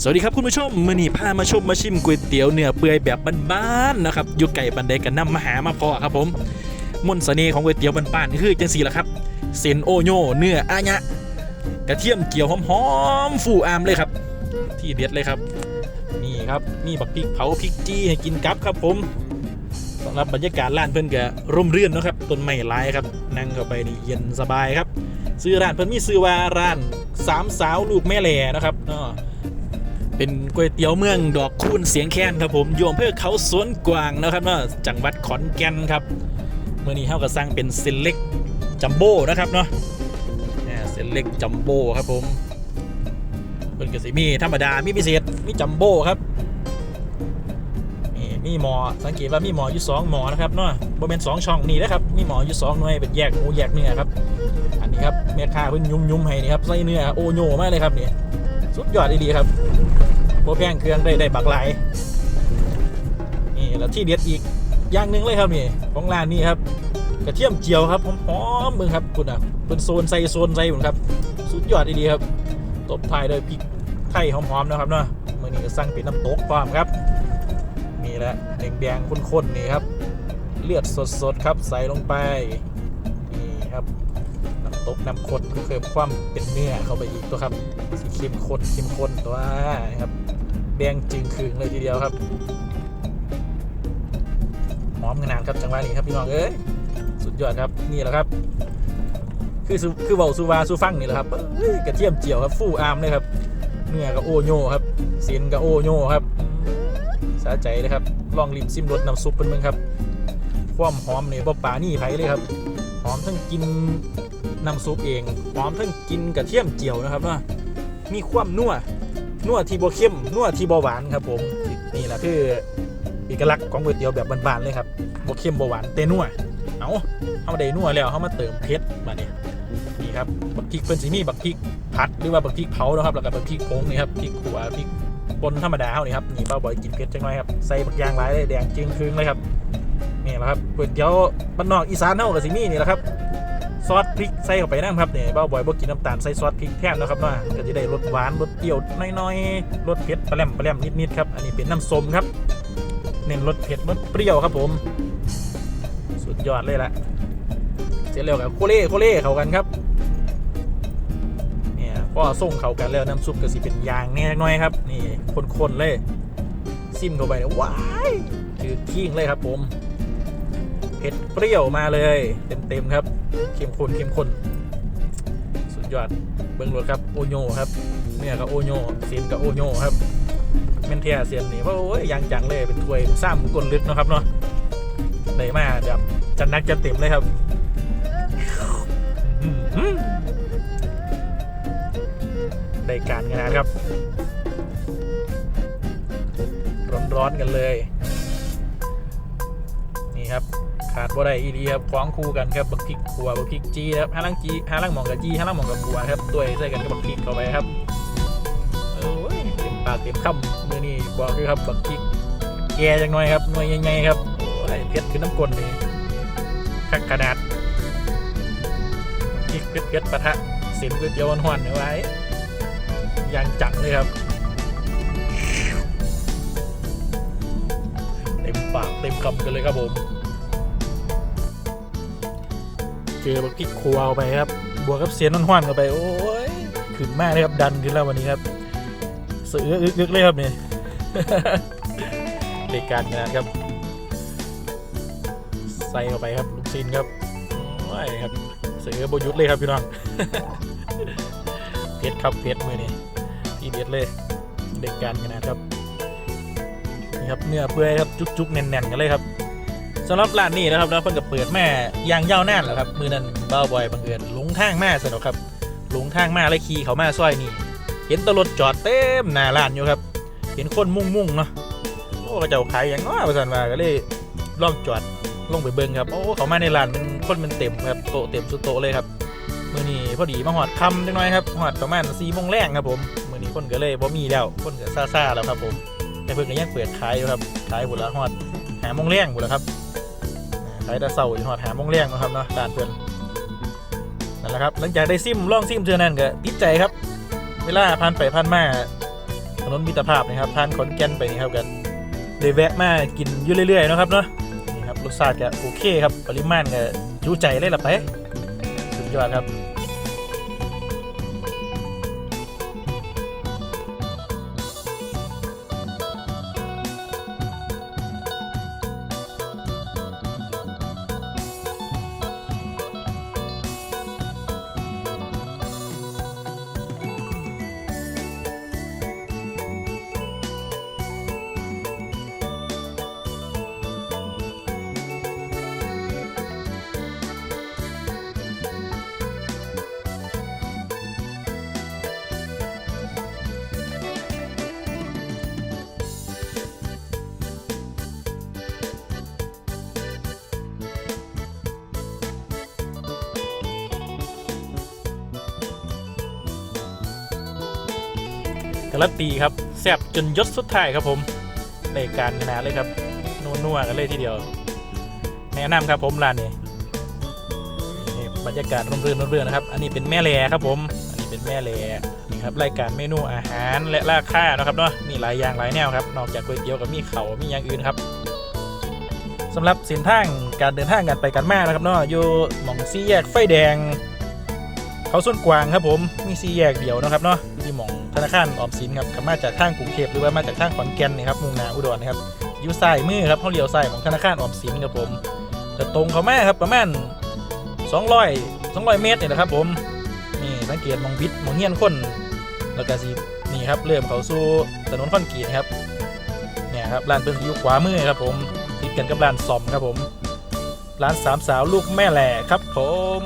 สวัสดีครับคุณผู้ชมมื่อนี้พามาชมมาชิมก๋วยเตี๋ยวเนื้อเปื่อยแบบบ้านๆนะครับอยู่ไก่บันไดกันน้ำมาหามาพอครับผมมนต์เสน่ห์ของก๋วยเตี๋ยวบ้านๆคือจังสีละครับเส้นโอโยเนื้ออายะกระเทียมเกี่ยวหอมๆฟูอามเลยครับ ที่เด็ดเลยครับ นี่ครับมีบักพริกเผาพริกจี้ให้กินกับครับผมสำหรับบรรยากาศร้านเพิ่อนก็ร่มเรื่นนะครับต้นไม้ลายครับ นั่งเข้าไปนี่เย็นสบายครับ ซื้อร้านเพิ่อนมีซื้อว่าร้านสามสาวลูกแม่แหล่นะครับเนาะ เป็นก๋วยเตี๋ยวเมืองดอกคูณเสียงแค้นครับผมอยู่อำเภอเขาสวนกวางนะครับเนาะจังหวัดขอนแก่นครับเมื่อนี้เฮาก็สร้างเป็นเส้นเล็กจัมโบ้นะครับเนาะอ่าเส้นเล็กจัมโบ้ครับผมเพิ่นก็สิมีธรรมดามีพิเศษมีจัมโบ้ครับนี่มีหมอสังเกตว่ามีหมออยู่สองหมอนะครับเนาะบ่เป็นสองช่องนี่นะครับมีหมออยู่สองหน่วยเป็นแยกหมูแยกเนื้อครับอันนี้ครับแม่ค้าเพิ่นยุ่มๆให้นี่ครับใส่เนื้อโอโยมากเลยครับนี่สุดยอดดีๆครับ โบแพงเครื่องได้ได้บักไหลนี่แล้วที่เด็ดอีกอย่างหนึ่งเลยครับนี่ของร้านนี้ครับ กระเทียมเจียวครับหอมๆมึงครับคุณอะเป็นโซนใส่โซนใส่ผมครับ สุดยอดดีๆครับตบท้ายด้วยพริกไทยหอมๆนะครับเนาะมื่อนี้สั่งเป็นน้ำตกความครับนี่แหละแดงๆข้นๆนี่ครับ เลือดสดๆครับใส่ลงไปนี่ครับน้ำตกน้ำข้นก็เพิ่มความเป็นเนื้อเข้าไปอีกตัวครับสีเข้มข้นเข้มข้นตัวนะครับ ดงจึงคืงเลยทีเดียวครับหอมขนาดครับจังหวะนี้ครับพี่น้องเอ้ยสุดยอดครับนี่แหละครับ คือคือเบาซูวาซูฟังนี่แหละครับกระเทียมเจียวครับฟู่อามเลยครับเนื้อกับโอโยครับเสียนกับโอโยครับสาใจเลยครับลองลิ้มซิมรสน้ำซุปเป็นมึงครับความหอมเนี่ยบ่ป่านี่ไผเลยครับหอมทั้งกินน้ำซุปเองหอมทั้งกินกระเทียมเจียวนะครับว่ามีความนัว นัวที่บ่เข้มนัวที่บ่หวานครับผมนี่แหละคือเอกลักษณ์ของก๋วยเตี๋ยวแบบบานๆเลยครับบ่เข้มบ่หวานแต่นัวเอาเฮาได้นัวแล้วเฮามาเติมเผ็ดมาเนี่ยนี่ครับบักพริกเพิ่นสิมีบักพริกผัดหรือว่าบักพริกเผานะครับแล้วก็บักพริกผงนี่ครับพริกขัวพริกปนธรรมดาเฮานี่ครับนี่เป้าบ่อยกินเผ็ดจังหน่อยครับใส่บักยางหลายเลยแดงจึงครึงเลยครับนี่แหละครับก๋วยเตี๋ยวบ้านนอกอีสานเฮาก็สิมีนี่แหละครับ ซอสพริกใส่เข้าไปนะครับเนี่ยเบ้าบอยบ่กินน้ำตาลใส่ซอสพริกแทนนะครับเนาะก็จะได้รสหวานรสเปรี้ยวน้อยๆรสเผ็ดปลาแหลมปลาแหลมนิดๆครับอันนี้เป็นน้ำส้มครับ เน้นรสเผ็ดรสเปรี้ยวครับผม สุดยอดเลยละเสร็จแล้วกับโคเล่โคเล่เข้ากันครับเนี่ยก็ส่งเข้ากันแล้วน้ำซุปก็สิเป็นยางแน่น้อยครับ นี่คนๆเลยซิมเข้าไปว้ายถือทิ้งเลยครับผมเผ็ดเปรี้ยวมาเลย เต็มๆครับ เข้มข้นเข้มข้นสุดยอดเบิ้งรถครับโอโยครับเนี่ยกับโอโยเสียนกับโอโยครับเมนเทียเสียนนี่เพราะโอ้ยยางจังเลยเป็นถ้วยซ้ำก้นลึกนะครับเนาะได้มาแบบจัดนักจัดเต็มเลยครับได้การงานครับ ร้อนๆกันเลย นี่ครับ ขาดบ่ได้อีเดีครับคล้องคู่กันครับบักพริกขัวบักพริกจีครับห้าลังจีห้าลังหมองกับจีห้าลังหมองกับขัวครับด้วยใส่กันกับบักพริกเข้าไปครับโอ้ยเต็มปากเต็มคำเมือนี่บอกคือครับบักพริกแก่จังหน่อยครับหน่วยใหญ่ๆครับโอ้ยเผ็ดขึ้นน้ำกลนนี่คักขนาดพริกเผ็ดๆปะทะเส้นก๋วยเตี๋ยวหวานๆเอาไว้อย่างจังเลยครับเต็มปากเต็มคำกันเลยครับผม เจอบักพริกครัวเอาไปครับ บวกกับเสียนห้อนๆเข้าไป โอ้ยขึ้นมากเลยครับดันขึ้นแล้ววันนี้ครับเสืออึกๆเลยครับเนี่ยรายการงานครับ ใส่เข้าไปครับลูกชิ้นครับโอ้ยครับเสือบยุดเลยครับพี่น้องเพชรครับเพชรมือนี่ที่เด็ดเลยรายการงานครับนี่ครับเนื้อเปื่อยครับจุกๆแน่นๆกันเลยครับ สำหรับร้านนี้นะครับแล้วเพิ่นก็เปิดแม่ยางยาวนานแล้วครับมือนั้นเบ้าบอยบังเอิญหลงทางมาสนุกครับหลงทางมาเลยขี่เขามาซอยนี่เห็นตรถจอดเต็มหน้าร้านอยู่ครับ เห็นคนมุ่งมุ่งเนาะโอ้เจ้าขายอย่างน้อยประสันว่าก็เลยลองจอดลงไปเบิ่งครับโอ้เขามาในร้านมันคนมันเต็มครับโตเต็มสุดโตเลยครับมือนี้พอดีมาหอดคำจังน้อยครับหอดประมาณสี่โมงแรงครับผมมือนี้คนก็เลยบ่มีแล้วคนก็ซ่าแล้วครับผมแต่เพิ่นก็ยังเปิดขายอยู่ครับขายบุละหอดหาโมงแรงบุละครับ ขายแตะเสาร์หอดหาโมงเลี้ยงนะครับเนาะด่านเพื่อนนั่นแหละครับหลังจากได้ซิมล่องซิมเจอนั่นก็ติดใจครับ เวลาผ่านไปผ่านมาถนนมิตรภาพนะครับผ่านขอนแก่นไปนี่ครับกันเลยแวะมากินอยู่เรื่อยๆนะครับเนาะนี่ครับรสชาติก็โอเคครับปริมาณก็จูใจเลยล่ะไปสุดยอดครับ การันตีครับแซ่บจนยศสุดท้ายครับผมในการขนาดเลยครับนัวๆกันเลยทีเดียว แนะนำครับผมร้านนี้บรรยากาศร่มรื่นร่มรื่นนะครับ อันนี้เป็นแม่แลครับผม อันนี้เป็นแม่แลนี่ครับรายการเมนูอาหารและราคานะครับเนาะมีหลายอย่างหลายแนวครับ นอกจากก๋วยเตี๋ยวกับมีเขามีอย่างอื่นครับสำหรับเส้นทางการเดินทางกันไปกันมานะครับเนาะอยู่หม่องซี่แยกไฟแดง เขาส่วนกวางครับผมมีสี่แยกเดียวนะครับเนาะ ธนาคารออมสินครับขับมาจากทางกรุงเทพหรือว่ามาจากทางขอนแก่นนี่ครับมุ่งหน้าอุดรนะครับอยู่ซ้ายมือครับเขาเลี้ยวซ้ายของธนาคารออมสินครับผมจะตรงเขาแมาครับประมาณ200 200 เมตรนี่แหละครับผมนี่สังเกตมองบิดมองเฮียนคนแล้วก็สินี่ครับเริ่มเขาสู่ถนนคอนกรีตครับเนี่ยครับร้านเพิ่นสิอยู่ขวามือครับผมติดกันกับร้านซอมครับผมร้านสามสาวลูกแม่แหล่ครับผม